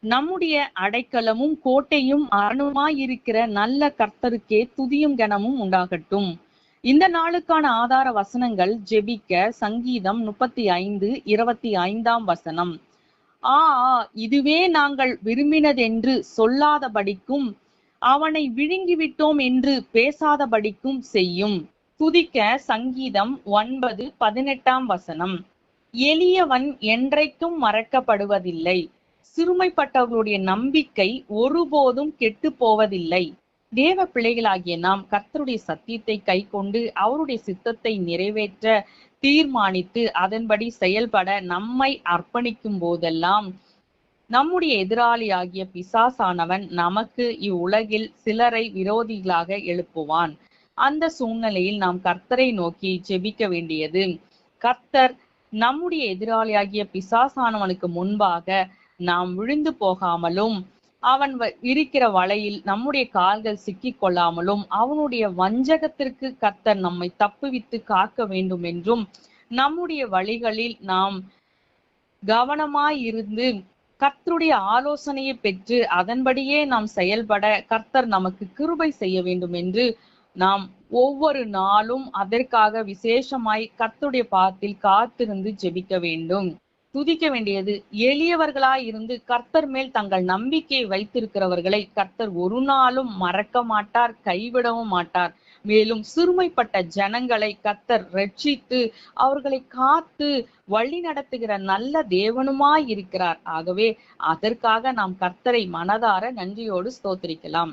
நம்முடைய அடைக்கலமும் கோட்டையும் அரணுமாயிருக்கிற நல்ல கர்த்தருக்கே துதியும் கனமும் உண்டாகட்டும். இந்த நாளுக்கான ஆதார வசனங்கள் ஜெபிக்க சங்கீதம் முப்பத்தி ஐந்து இருபத்தி ஐந்தாம் வசனம். ஆ ஆ, இதுவே நாங்கள் விரும்பினதென்று சொல்லாதபடிக்கும் அவனை விழுங்கிவிட்டோம் என்று பேசாதபடிக்கும் செய்யும். துதிக்க சங்கீதம் ஒன்பது பதினெட்டாம் வசனம். எளியவன் என்றைக்கும் மறக்கப்படுவதில்லை. சிறுமைப்பட்டவர்களுடைய நம்பிக்கை ஒருபோதும் கெட்டு போவதில்லை. தேவ பிள்ளைகளாகிய நாம் கர்த்தருடைய சத்தியத்தை கை கொண்டு அவருடைய சித்தத்தை நிறைவேற்ற தீர்மானித்து அதன்படி செயல்பட நம்மை அர்ப்பணிக்கும் போதெல்லாம் நம்முடைய எதிராளியாகிய பிசாசானவன் நமக்கு இவ்வுலகில் சிலரை விரோதிகளாக எழுப்புவான். அந்த சூழ்நிலையில் நாம் கர்த்தரை நோக்கி ஜெபிக்க வேண்டியது. கர்த்தர் நம்முடைய எதிராளியாகிய பிசாசானவனுக்கு முன்பாக நாம் விழுந்து போகாமலும் அவன் இருக்கிற வலையில் நம்முடைய கால்கள் சிக்கிக் கொள்ளாமலும் அவனுடைய வஞ்சகத்திற்கு கர்த்தர் நம்மை தப்புவித்து காக்க வேண்டும் என்றும் நம்முடைய வழிகளில் நாம் கவனமாயிருந்து கர்த்தருடைய ஆலோசனையை பெற்று அதன்படியே நாம் செயல்பட கர்த்தர் நமக்கு கிருபை செய்ய வேண்டும் என்று நாம் ஒவ்வொரு நாளும் அதற்காக விசேஷமாய் கர்த்தருடைய பாத்தில் காத்திருந்து ஜெபிக்க வேண்டும். துதிக்க வேண்டியது. எளியவர்களாய் இருந்து கர்த்தர் மேல் தங்கள் நம்பிக்கையை வைத்திருக்கிறவர்களை கர்த்தர் ஒரு நாளும் மறக்க மாட்டார் கைவிடவும் மாட்டார். மேலும் சிறுமைப்பட்ட ஜனங்களை கர்த்தர் ரட்சித்து அவர்களை காத்து வழி நடத்துகிற நல்ல தேவனுமாய் இருக்கிறார். ஆகவே அதற்காக நாம் கர்த்தரை மனதார நன்றியோடு ஸ்தோத்திரிக்கலாம்.